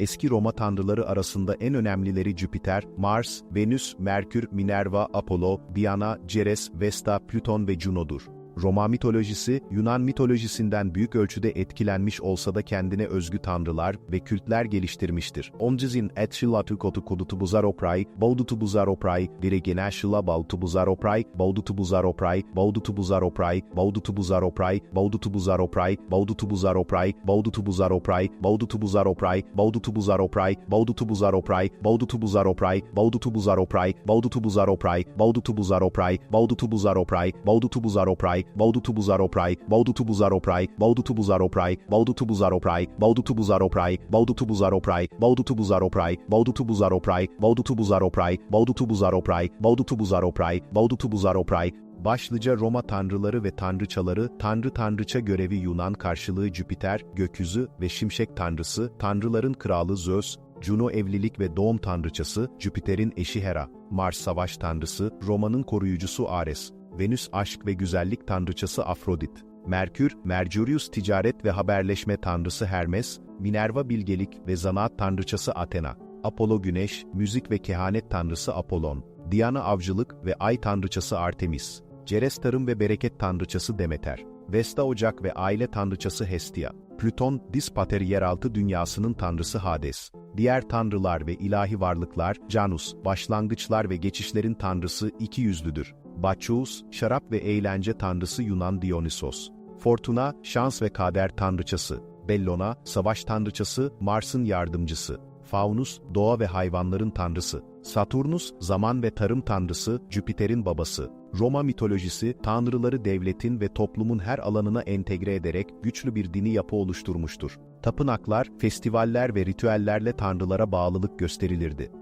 Eski Roma tanrıları arasında en önemlileri Jüpiter, Mars, Venüs, Merkür, Minerva, Apollo, Diana, Ceres, Vesta, Plüton ve Juno'dur. Roma mitolojisi, Yunan mitolojisinden büyük ölçüde etkilenmiş olsa da kendine özgü tanrılar ve kültler geliştirmiştir. Oncizin etşilatu kotu kudutu buzaropray, baudutu buzaropray, dirigena şıla bautu buzaropray, baudutu buzaropray, baudutu buzaropray, baudutu buzaropray, baudutu buzaropray, baudutu buzaropray, baudutu buzaropray, baudutu buzaropray, baudutu buzaropray, baudutu buzaropray, baudutu buzaropray, baudutu buzaropray, baudutu buzaropray, baudutu buzaropray, baudutu buzaropray, baudutu buzaropray, baudutu buzaropray, baudutu buzaropray, baudutu buzaropray, baudutu buzaropray, baudutu buzaropray, baudutu buzaropray, baudutu buzaropray, baudutu buzaropray, baudutu buzaropray, baudutu buzaropray, baudutu buzaropray, baudutu buzaropray, Başlıca Roma tanrıları ve tanrıçaları, tanrı tanrıça görevi Yunan karşılığı Jüpiter, gökyüzü ve şimşek tanrısı, tanrıların kralı Zeus, Juno evlilik ve doğum tanrıçası, Jüpiter'in eşi Hera, Mars savaş tanrısı, Roma'nın koruyucusu Ares, Venüs aşk ve güzellik tanrıçası Afrodit, Merkür, Mercurius ticaret ve haberleşme tanrısı Hermes, Minerva bilgelik ve zanaat tanrıçası Athena, Apollo güneş, müzik ve kehanet tanrısı Apollon, Diana avcılık ve ay tanrıçası Artemis, Ceres tarım ve bereket tanrıçası Demeter, Vesta ocak ve aile tanrıçası Hestia, Plüton, Dispater yeraltı dünyasının tanrısı Hades, diğer tanrılar ve ilahi varlıklar, Janus, başlangıçlar ve geçişlerin tanrısı iki yüzlüdür. Bacchus, şarap ve eğlence tanrısı Yunan Dionysos. Fortuna, şans ve kader tanrıçası. Bellona, savaş tanrıçası, Mars'ın yardımcısı. Faunus, doğa ve hayvanların tanrısı. Saturnus, zaman ve tarım tanrısı, Jüpiter'in babası. Roma mitolojisi, tanrıları devletin ve toplumun her alanına entegre ederek güçlü bir dini yapı oluşturmuştur. Tapınaklar, festivaller ve ritüellerle tanrılara bağlılık gösterilirdi.